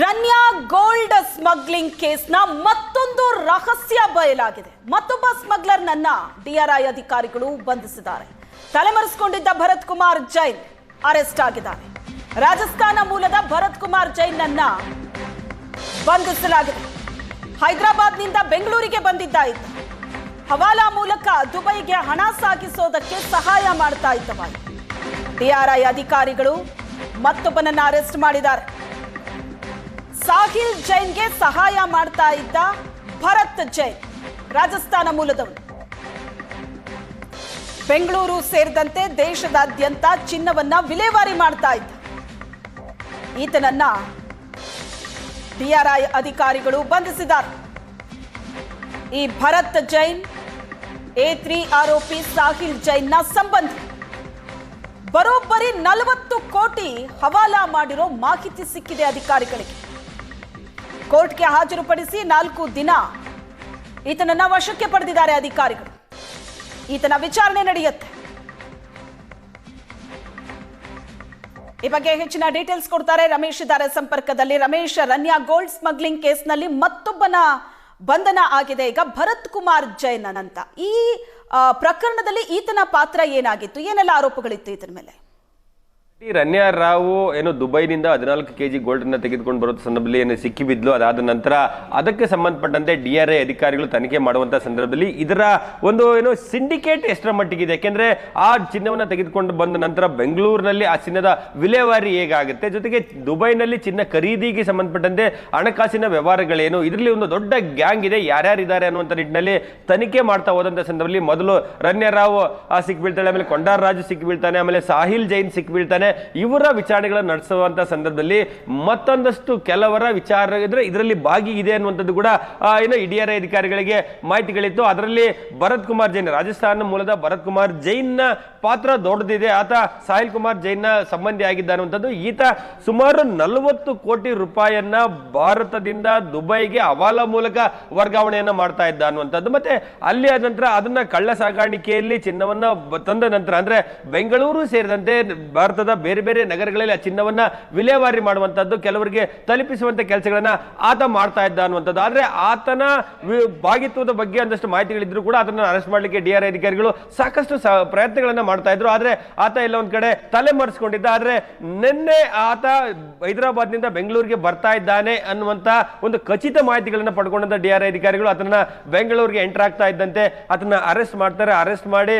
Ranya gold smuggling ಕೇಸ್ನ ಮತ್ತೊಂದು ರಹಸ್ಯ ಬಯಲಾಗಿದೆ. ಮತ್ತೊಬ್ಬ ಸ್ಮಗ್ಲರ್ನನ್ನ ಡಿಆರ್ಐ ಅಧಿಕಾರಿಗಳು ಬಂಧಿಸಿದ್ದಾರೆ. ತಲೆಮರೆಸಿಕೊಂಡಿದ್ದ ಭರತ್ ಕುಮಾರ್ ಜೈನ್ ಅರೆಸ್ಟ್ ಆಗಿದ್ದಾರೆ ರಾಜಸ್ಥಾನ ಮೂಲದ ಭರತ್ ಕುಮಾರ್ ಜೈನ್ನನ್ನ ಬಂಧಿಸಲಾಗಿದೆ. ಹೈದರಾಬಾದ್ನಿಂದ ಬೆಂಗಳೂರಿಗೆ ಬಂದಿದ್ದ ಹವಾಲಾ ಮೂಲಕ ದುಬೈಗೆ ಹಣ ಸಾಗಿಸೋದಕ್ಕೆ ಸಹಾಯ ಮಾಡ್ತಾ ಇದ್ದವ ಡಿಆರ್ಐ ಅಧಿಕಾರಿಗಳು ಮತ್ತೊಬ್ಬನನ್ನ ಅರೆಸ್ಟ್ ಮಾಡಿದ್ದಾರೆ. ಸಾಹಿಲ್ ಜೈನ್ಗೆ ಸಹಾಯ ಮಾಡ್ತಾ ಇದ್ದ ಭರತ್ ಜೈನ್, ರಾಜಸ್ಥಾನ ಮೂಲದವನು. ಬೆಂಗಳೂರು ಸೇರಿದಂತೆ ದೇಶದಾದ್ಯಂತ ಚಿನ್ನವನ್ನ ವಿಲೇವಾರಿ ಮಾಡ್ತಾ ಇದ್ದ. ಈತನನ್ನ ಡಿಆರ್ಐ ಅಧಿಕಾರಿಗಳು ಬಂಧಿಸಿದ್ದಾರೆ. ಈ ಭರತ್ ಜೈನ್, ಎ ತ್ರೀ ಆರೋಪಿ ಸಾಹಿಲ್ ಜೈನ್ನ ಸಂಬಂಧಿ. ಬರೋಬ್ಬರಿ ನಲವತ್ತು ಕೋಟಿ ಹವಾಲಾ ಮಾಡಿರೋ ಮಾಹಿತಿ ಸಿಕ್ಕಿದೆ ಅಧಿಕಾರಿಗಳಿಗೆ. ಕೋರ್ಟ್ಗೆ ಹಾಜರುಪಡಿಸಿ ನಾಲ್ಕು ದಿನ ಈತನನ್ನ ವಶಕ್ಕೆ ಪಡೆದಿದ್ದಾರೆ ಅಧಿಕಾರಿಗಳು. ಈತನ ವಿಚಾರಣೆ ನಡೆಯುತ್ತೆ. ಈ ಬಗ್ಗೆ ಹೆಚ್ಚಿನ ಡೀಟೇಲ್ಸ್ ಕೊಡ್ತಾರೆ ರಮೇಶ್ ಇದ್ದಾರೆ ಸಂಪರ್ಕದಲ್ಲಿ. ರಮೇಶ್ ರನ್ಯಾ ಗೋಲ್ಡ್ ಸ್ಮಗ್ಲಿಂಗ್ ಕೇಸ್ನಲ್ಲಿ ಮತ್ತೊಬ್ಬನ ಬಂಧನ ಆಗಿದೆ. ಈಗ ಭರತ್ ಕುಮಾರ್ ಜೈನನ್ ಅಂತ. ಈ ಪ್ರಕರಣದಲ್ಲಿ ಈತನ ಪಾತ್ರ ಏನಾಗಿತ್ತು? ಏನೆಲ್ಲ ಆರೋಪಗಳಿತ್ತು ಈತನ ಮೇಲೆ? ರನ್ಯಾ ರಾವು ಏನು ದುಬೈನಿಂದ ಹದಿನಾಲ್ಕು ಕೆಜಿ ಗೋಲ್ಡ್ ಅನ್ನ ತೆಗೆದುಕೊಂಡು ಬರೋ ಸಂದರ್ಭದಲ್ಲಿ ಏನು ಸಿಕ್ಕಿಬಿದ್ಲು ಅದಾದ ನಂತರ ಅದಕ್ಕೆ ಸಂಬಂಧಪಟ್ಟಂತೆ ಡಿ ಆರ್ ಐ ಅಧಿಕಾರಿಗಳು ತನಿಖೆ ಮಾಡುವಂತ ಸಂದರ್ಭದಲ್ಲಿ ಇದರ ಒಂದು ಏನು ಸಿಂಡಿಕೇಟ್ ಎಷ್ಟರ ಮಟ್ಟಿಗಿದೆ? ಯಾಕೆಂದ್ರೆ ಆ ಚಿನ್ನವನ್ನ ತೆಗೆದುಕೊಂಡು ಬಂದ ನಂತರ ಬೆಂಗಳೂರಿನಲ್ಲಿ ಆ ಚಿನ್ನದ ವಿಲೇವಾರಿ ಹೇಗಾಗುತ್ತೆ? ಜೊತೆಗೆ ದುಬೈನಲ್ಲಿ ಚಿನ್ನ ಖರೀದಿಗೆ ಸಂಬಂಧಪಟ್ಟಂತೆ ಹಣಕಾಸಿನ ವ್ಯವಹಾರಗಳೇನು? ಇದರಲ್ಲಿ ಒಂದು ದೊಡ್ಡ ಗ್ಯಾಂಗ್ ಇದೆ. ಯಾರ್ಯಾರಿದ್ದಾರೆ ಅನ್ನುವಂಥ ನಿಟ್ಟಿನಲ್ಲಿ ತನಿಖೆ ಮಾಡ್ತಾ ಹೋದಂಥ ಸಂದರ್ಭದಲ್ಲಿ ಮೊದಲು ರನ್ಯಾ ರಾವ್ ಆ, ಸಿಕ್ಬೀಳ್ತಾಳೆ ಆಮೇಲೆ ಕೊಂಡಾರ್ ರಾಜು ಸಿಕ್ಕಿಬೀಳ್ತಾನೆ ಆಮೇಲೆ ಸಾಹಿಲ್ ಜೈನ್ ಸಿಕ್ಬೀಳ್ತಾನೆ ಇವರ ವಿಚಾರಣೆಗಳನ್ನು ನಡೆಸುವಂತ ಸಂದರ್ಭದಲ್ಲಿ ಮತ್ತೊಂದಷ್ಟು ಕೆಲವರ ವಿಚಾರ ಇದ್ರೆ ಇದರಲ್ಲಿ ಭಾಗಿ ಇದೆ ಅನ್ನುವಂಥದ್ದು ಕೂಡ ಏನೋ ಇಡಿಯರ್ ಅಧಿಕಾರಿಗಳಿಗೆ ಮಾಹಿತಿಗಳಿತ್ತು. ಅದರಲ್ಲಿ ಭರತ್ ಕುಮಾರ್ ಜೈನ್, ರಾಜಸ್ಥಾನ ಮೂಲದ ಭರತ್ ಕುಮಾರ್ ಜೈನ್ನ ಪಾತ್ರ ದೊಡ್ಡದಿದೆ. ಆತ ಸಾಹಿಲ್ ಕುಮಾರ್ ಜೈನ್ನ ಸಂಬಂಧಿ ಆಗಿದ್ದ ಅನ್ನುವಂಥದ್ದು. ಈತ ಸುಮಾರು ನಲವತ್ತು ಕೋಟಿ ರೂಪಾಯಿಯನ್ನ ಭಾರತದಿಂದ ದುಬೈಗೆ ಹವಾಲ ಮೂಲಕ ವರ್ಗಾವಣೆಯನ್ನ ಮಾಡ್ತಾ ಇದ್ದ ಅನ್ನುವಂಥದ್ದು. ಮತ್ತೆ ಅಲ್ಲಿ ಆದ ನಂತರ ಅದನ್ನ ಕಳ್ಳ ಸಾಗಾಣಿಕೆಯಲ್ಲಿ ಚಿನ್ನವನ್ನ ತಂದ ನಂತರ, ಅಂದ್ರೆ ಬೆಂಗಳೂರು ಸೇರಿದಂತೆ ಭಾರತದ ಬೇರೆ ಬೇರೆ ನಗರಗಳಲ್ಲಿ ಆ ಚಿನ್ನವನ್ನ ವಿಲೇವಾರಿ ಮಾಡುವಂತದ್ದು ಕೆಲವರಿಗೆ ತಲುಪಿಸುವಂತ ಕೆಲಸಗಳನ್ನ ಆತ ಮಾಡ್ತಾ ಇದ್ದ ಅನ್ನುವಂಥದ್ದು. ಆದ್ರೆ ಆತನ ಭಾಗಿತ್ವದ ಬಗ್ಗೆ ಒಂದಷ್ಟು ಮಾಹಿತಿಗಳಿದ್ರು ಕೂಡ ಅದನ್ನ ಅರೆಸ್ಟ್ ಮಾಡಲಿಕ್ಕೆ ಡಿ ಆರ್ ಅಧಿಕಾರಿಗಳು ಸಾಕಷ್ಟು ಪ್ರಯತ್ನಗಳನ್ನ ಮಾಡ್ತಾ ಇದ್ರು. ಆದ್ರೆ ಆತ ಎಲ್ಲ ಒಂದ್ ಕಡೆ ತಲೆ ಮರೆಸ್ಕೊಂಡಿದ್ದ. ಆದ್ರೆ ನಿನ್ನೆ ಆತ ಹೈದರಾಬಾದ್ನಿಂದ ಬೆಂಗಳೂರಿಗೆ ಬರ್ತಾ ಇದ್ದಾನೆ ಅನ್ನುವಂತ ಒಂದು ಖಚಿತ ಮಾಹಿತಿಗಳನ್ನ ಪಡ್ಕೊಂಡಂತ ಡಿ ಆರ್ ಅಧಿಕಾರಿಗಳು ಅದನ್ನ ಬೆಂಗಳೂರಿಗೆ ಎಂಟರ್ ಆಗ್ತಾ ಇದ್ದಂತೆ. ಅದನ್ನ ಅರೆಸ್ಟ್ ಮಾಡ್ತಾರೆ. ಅರೆಸ್ಟ್ ಮಾಡಿ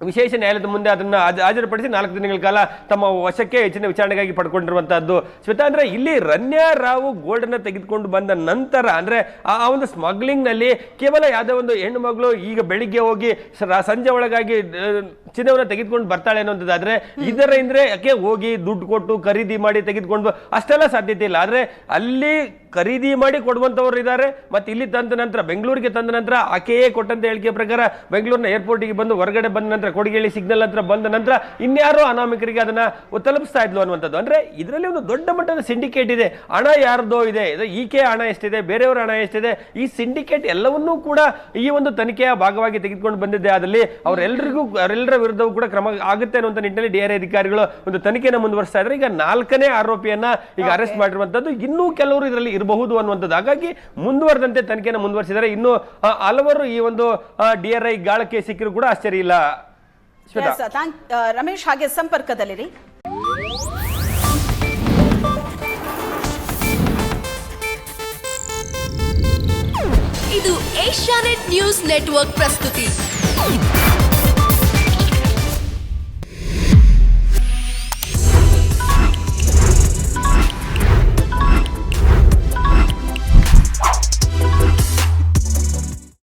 ವಿಶೇಷ ನ್ಯಾಯಾಲಯದ ಮುಂದೆ ಅದನ್ನ ಹಾಜ- ಹಾಜರುಪಡಿಸಿ ನಾಲ್ಕು ದಿನಗಳ ಕಾಲ ತಮ್ಮ ವಶಕ್ಕೆ ಹೆಚ್ಚಿನ ವಿಚಾರಣೆಗಾಗಿ ಪಡ್ಕೊಂಡಿರುವಂತಹದ್ದು. ಶ್ವೇತಾ ಅಂದ್ರೆ ಇಲ್ಲಿ ರನ್ಯಾ ರಾವ್ ಗೋಲ್ಡ್ ಅನ್ನ ತೆಗೆದುಕೊಂಡು ಬಂದ ನಂತರ, ಅಂದ್ರೆ ಆ ಒಂದು ಸ್ಮಗ್ಲಿಂಗ್ನಲ್ಲಿ ಕೇವಲ ಯಾವುದೋ ಒಂದು ಹೆಣ್ಣು ಮಗಳು ಈಗ ಬೆಳಿಗ್ಗೆ ಹೋಗಿ ಸಂಜೆ ಒಳಗಾಗಿ ಚಿನ್ನವನ್ನ ತೆಗೆದುಕೊಂಡು ಬರ್ತಾಳೆ ಅನ್ನೋದಾದ್ರೆ ಇದರ ಹಿಂದ್ರೆ ಯಾಕೆ ಹೋಗಿ ದುಡ್ಡು ಕೊಟ್ಟು ಖರೀದಿ ಮಾಡಿ ತೆಗೆದುಕೊಂಡು, ಅಷ್ಟೆಲ್ಲ ಸಾಧ್ಯತೆ ಇಲ್ಲ. ಆದ್ರೆ ಅಲ್ಲಿ ಖರೀದಿ ಮಾಡಿ ಕೊಡುವಂಥವ್ರು ಇದ್ದಾರೆ. ಮತ್ತೆ ಇಲ್ಲಿ ತಂದ ನಂತರ ಬೆಂಗಳೂರಿಗೆ ತಂದ ನಂತರ ಆಕೆಯೇ ಕೊಟ್ಟಂತ ಹೇಳಿಕೆ ಪ್ರಕಾರ ಬೆಂಗಳೂರಿನ ಏರ್ಪೋರ್ಟಿಗೆ ಬಂದು ಹೊರಗಡೆ ಬಂದ ನಂತರ ಕೊಡಗೇಳಿ ಸಿಗ್ನಲ್ ಹತ್ರ ಬಂದ ನಂತರ ಇನ್ಯಾರೋ ಅನಾಮಿಕರಿಗೆ ಅದನ್ನ ತಲುಪಿಸ್ತಾ ಇದ್ಲು ಅನ್ನುವಂಥದ್ದು. ಅಂದ್ರೆ ಇದರಲ್ಲಿ ಒಂದು ದೊಡ್ಡ ಮಟ್ಟದ ಸಿಂಡಿಕೇಟ್ ಇದೆ. ಹಣ ಯಾರ್ದೋ ಇದೆ. ಇದು ಈಕೆ ಹಣ ಎಷ್ಟಿದೆ ಬೇರೆಯವರ ಹಣ ಎಷ್ಟಿದೆ. ಈ ಸಿಂಡಿಕೇಟ್ ಎಲ್ಲವನ್ನೂ ಕೂಡ ಈ ಒಂದು ತನಿಖೆಯ ಭಾಗವಾಗಿ ತೆಗೆದುಕೊಂಡು ಬಂದಿದ್ದೆ ಅದರಲ್ಲಿ ಅವರೆಲ್ಲರಿಗೂ ಅವರೆಲ್ಲರ ವಿರುದ್ಧವೂ ಕೂಡ ಕ್ರಮ ಆಗುತ್ತೆ ಅನ್ನುವಂಥ ನಿಟ್ಟಿನಲ್ಲಿ ಡಿ ಆರ್ ಅಧಿಕಾರಿಗಳು ಒಂದು ತನಿಖೆಯನ್ನು ಮುಂದುವರಿಸ್ತಾ ಇದ್ದಾರೆ. ಈಗ ನಾಲ್ಕನೇ ಆರೋಪಿಯನ್ನ ಈಗ ಅರೆಸ್ಟ್ ಮಾಡಿರುವಂತದ್ದು ಇನ್ನೂ ಕೆಲವರು ಇದರಲ್ಲಿ ಇರಬಹುದು ಅನ್ನುವಂಥದ್ದು. ಹಾಗಾಗಿ ಮುಂದುವರೆದಂತೆ ತನಿಖೆಯನ್ನು ಮುಂದುವರಿಸಿದರೆ ಇನ್ನು ಹಲವರು ಈ ಒಂದು ಡಿ ಆರ್ ಐ ಗಾಳಕ್ಕೆ ಸಿಕ್ಕಿದ್ರು ಕೂಡ ಆಶ್ಚರ್ಯ ಇಲ್ಲ. ರಮೇಶ್ ಹಾಗೆ ಸಂಪರ್ಕದಲ್ಲಿರಿ. ಇದು ಏಷ್ಯಾನೆಟ್ ನ್ಯೂಸ್ ನೆಟ್ವರ್ಕ್ ಪ್ರಸ್ತುತಿ.